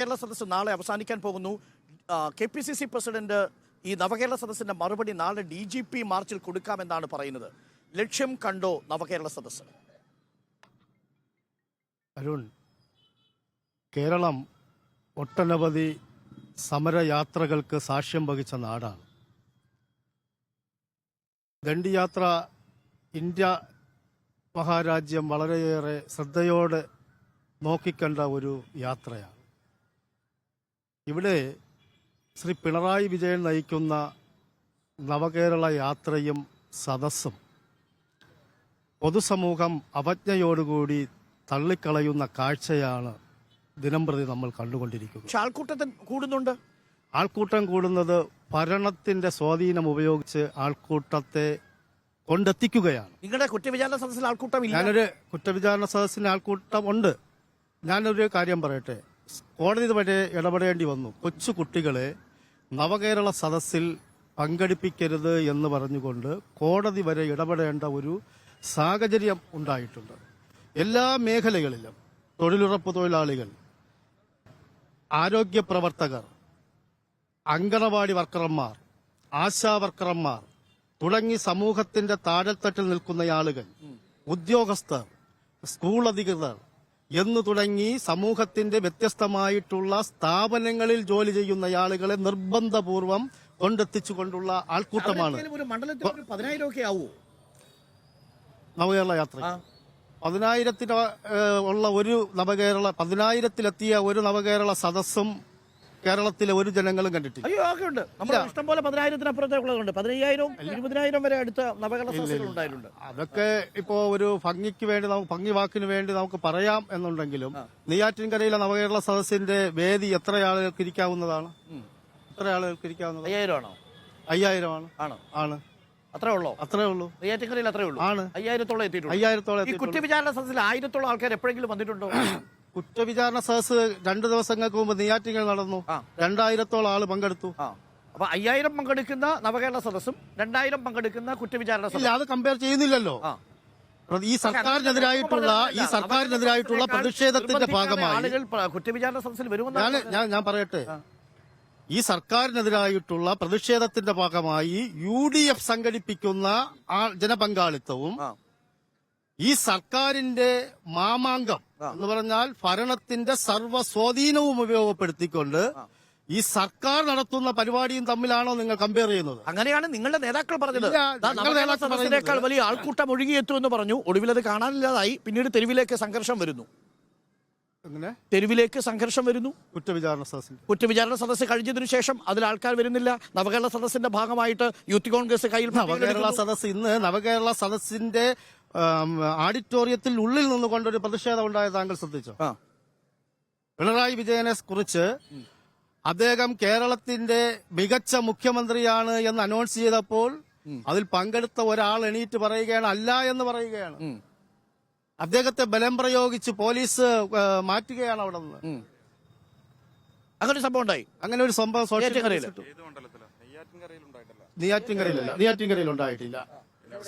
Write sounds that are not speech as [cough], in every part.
കേരള സദസ്സ് നാളെ അവസാനിക്കാൻ പോകുന്നു. K P C C president ഈ നവകേരള സദസ്സിന്റെ മറുപടി നാളെ ഡി ജി പി മാർച്ചിൽ കൊടുക്കാമെന്നാണ് പറയുന്നത്. ലക്ഷ്യം കണ്ടോ നവകേരള സദസ്സ്? അരുൺ കേരളം ഒട്ടനവധി സമരയാത്രകൾക്ക് സാക്ഷ്യം വഹിച്ച നാടാണ്. ദണ്ഡിയാത്ര ഇന്ത്യ മഹാരാജ്യം വളരെയേറെ ശ്രദ്ധയോടെ നോക്കിക്കണ്ട ഒരു യാത്രയാണ്. ഇവിടെ ശ്രീ പിണറായി വിജയൻ നയിക്കുന്ന നവകേരള യാത്രയും സദസ്സും പൊതുസമൂഹം അവജ്ഞയോടുകൂടി തള്ളിക്കളയുന്ന കാഴ്ചയാണ് ദിനംപ്രതി നമ്മൾ കണ്ടുകൊണ്ടിരിക്കുന്നത്. പക്ഷെ ആൾക്കൂട്ടത്തിൽ കൂടുന്നുണ്ട്? ആൾക്കൂട്ടം കൂടുന്നത് ഭരണത്തിന്റെ സ്വാധീനം ഉപയോഗിച്ച് ആൾക്കൂട്ടത്തെ കൊണ്ടെത്തിക്കുകയാണ്. നിങ്ങളുടെ കുറ്റവിചാരണ സദസ്സിൽ ആൾക്കൂട്ടം ഇല്ല ഞാനൊരു കുറ്റവിചാരണ സദസ്സിന് ആൾക്കൂട്ടം ഉണ്ട് ഞാനൊരു കാര്യം പറയട്ടെ? കോടതി വരെ ഇടപെടേണ്ടി വന്നു. കൊച്ചു കുട്ടികളെ നവകേരള സദസ്സിൽ പങ്കെടുപ്പിക്കരുത് എന്ന് പറഞ്ഞുകൊണ്ട് കോടതി വരെ ഇടപെടേണ്ട ഒരു സാഹചര്യം ഉണ്ടായിട്ടുണ്ട്. എല്ലാ മേഖലകളിലും തൊഴിലുറപ്പ് തൊഴിലാളികൾ ആരോഗ്യ പ്രവർത്തകർ അങ്കണവാടി വർക്കർമാർ ആശാ വർക്കർമാർ തുടങ്ങി സമൂഹത്തിന്റെ താഴെത്തട്ടിൽ നിൽക്കുന്ന ആളുകൾ ഉദ്യോഗസ്ഥർ സ്കൂൾ അധികൃതർ എന്നു തുടങ്ങി സമൂഹത്തിന്റെ വ്യത്യസ്തമായിട്ടുള്ള സ്ഥാപനങ്ങളിൽ ജോലി ചെയ്യുന്ന ആളുകളെ നിർബന്ധപൂർവം കൊണ്ടെത്തിച്ചുകൊണ്ടുള്ള ആൾക്കൂട്ടമാണ്. നവകേരള യാത്ര. പതിനായിരത്തിന് ഉള്ള ഒരു നവകേരള പതിനായിരത്തിലെത്തിയ ഒരു നവകേരള സദസ്സും കേരളത്തിലെ ഒരു ജനങ്ങളും കണ്ടിട്ടില്ല. അയ്യോ ഒക്കെ ഉണ്ട്. നമ്മുടെ ഇഷ്ടം പോലെ പതിനായിരത്തിനപ്പുറത്തേക്കുള്ളതുണ്ട് പതിനയ്യായിരം ഇരുപതിനായിരം വരെ അടുത്ത നവകേരള സദസ്സുകൾ ഉണ്ടായിട്ടുണ്ട് അതൊക്കെ ഇപ്പോ ഒരു ഭംഗിക്ക് വേണ്ടി നമുക്ക് ഭംഗി വാക്കിന് വേണ്ടി നമുക്ക് പറയാം എന്നുണ്ടെങ്കിലും നെയ്യാറ്റിൻകരയിലെ നവകേരള സദസ്സിന്റെ വേദി എത്ര ആളുകൾക്ക് ഇരിക്കാവുന്നതാണ്? എത്ര ആളുകൾക്ക് ഇരിക്കാവുന്നത് അയ്യായിരം ആണോ അയ്യായിരമാണ്. ആണോ. ആണ്. അത്രേ ഉള്ളൂ? അത്രേ ഉള്ളൂ. നെയ്യാറ്റിൻകരയിൽ അത്രേ ഉള്ളൂ. ആണ്. അയ്യായിരത്തോളം എത്തിയിട്ടുണ്ട് അയ്യായിരത്തോളം ഈ. കുറ്റവിചാരണ സദസ്സിൽ ആയിരത്തോളം ആൾക്കാർ എപ്പോഴെങ്കിലും വന്നിട്ടുണ്ടോ? [coughs] കുറ്റവിചാരണ സദസ് രണ്ട് ദിവസങ്ങൾക്ക് മുമ്പ് നെയ്യാറ്റിങ്ങൾ നടന്നു. രണ്ടായിരത്തോളം ആൾ പങ്കെടുത്തു. അപ്പൊ അയ്യായിരം പങ്കെടുക്കുന്ന നവകേരള സദസ്സും രണ്ടായിരം പങ്കെടുക്കുന്ന കുറ്റവിചാരണ ഇല്ല അത് കമ്പയർ ചെയ്യുന്നില്ലല്ലോ. ഈ സർക്കാരിനെതിരായിട്ടുള്ള ഈ സർക്കാരിനെതിരായിട്ടുള്ള പ്രതിഷേധത്തിന്റെ ഭാഗമായി ആളുകൾ കുറ്റവിചാരണ സദസ്സിൽ വരുമെന്നാണ് ഞാൻ ഞാൻ പറയട്ടെ. ഈ സർക്കാരിനെതിരായിട്ടുള്ള പ്രതിഷേധത്തിന്റെ ഭാഗമായി യു ഡി എഫ് സംഘടിപ്പിക്കുന്ന ജനപങ്കാളിത്തവും. ഈ സർക്കാരിന്റെ മാമാങ്കം എന്ന് പറഞ്ഞാൽ ഭരണത്തിന്റെ സർവ സ്വാധീനവും ഉപയോഗപ്പെടുത്തിക്കൊണ്ട് ഈ സർക്കാർ നടത്തുന്ന പരിപാടിയും തമ്മിലാണോ നിങ്ങൾ കമ്പയർ ചെയ്യുന്നത്? അങ്ങനെയാണ് നിങ്ങളുടെ നേതാക്കൾ പറഞ്ഞത്. വലിയ ആൾക്കൂട്ടം ഒഴുകിയെത്തുമെന്ന് പറഞ്ഞു. ഒടുവിൽ അത് കാണാനില്ലാതായി. പിന്നീട് തെരുവിലേക്ക് സംഘർഷം വരുന്നു. അങ്ങനെ തെരുവിലേക്ക് സംഘർഷം വരുന്നു. കുറ്റവിചാരണ സദസ്സിന്റെ കുറ്റവിചാരണ സദസ്സ് കഴിഞ്ഞതിനു ശേഷം അതിൽ ആൾക്കാർ വരുന്നില്ല. നവകേരള സദസ്സിന്റെ ഭാഗമായിട്ട് യൂത്ത് കോൺഗ്രസ് കയ്യിൽ നവകേരള സദസ്സ് സദസ് ഇന്ന് നവകേരള സദസ്സിന്റെ ആഡിറ്റോറിയത്തിൽ ഉള്ളിൽ നിന്നുകൊണ്ടൊരു പ്രതിഷേധം ഉണ്ടായത് താങ്കൾ ശ്രദ്ധിച്ചോ? പിണറായി വിജയനെ കുറിച്ച് അദ്ദേഹം കേരളത്തിന്റെ മികച്ച മുഖ്യമന്ത്രിയാണ് എന്ന് അനൗൺസ് ചെയ്തപ്പോൾ അതിൽ പങ്കെടുത്ത ഒരാൾ എണീറ്റ് പറയുകയാണ് അല്ല എന്ന് പറയുകയാണ്. അദ്ദേഹത്തെ ബലം പ്രയോഗിച്ച് പോലീസ് മാറ്റുകയാണ് അവിടെ നിന്ന്. അങ്ങനെ സംഭവം ഉണ്ടായി. അങ്ങനെ ഒരു സംഭവം നെയ്യാറ്റിൻകരയിൽ ഉണ്ടായിട്ടില്ല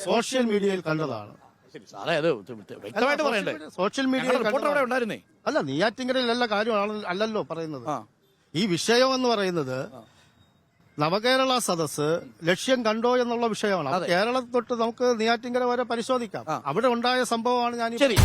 സോഷ്യൽ മീഡിയയിൽ കണ്ടതാണ്. സാറേ അത് വ്യക്തമായിട്ട് പറയണ്ടേ? സോഷ്യൽ മീഡിയ മീഡിയയിൽ റിപ്പോർട്ടർ അവിടെ കണ്ടതാണ്. ഉണ്ടായിരുന്നേ? അല്ല നെയ്യാറ്റിൻകരയിലല്ല കാര്യം അല്ലല്ലോ പറയുന്നത്. ഈ വിഷയം എന്ന് പറയുന്നത് നവകേരള സദസ് ലക്ഷ്യം കണ്ടോ എന്നുള്ള വിഷയമാണ്. കേരളത്തിൽ തൊട്ട് നമുക്ക് നെയ്യാറ്റിൻകര വരെ പരിശോധിക്കാം. അവിടെ ഉണ്ടായ സംഭവമാണ് ഞാൻ ശരി.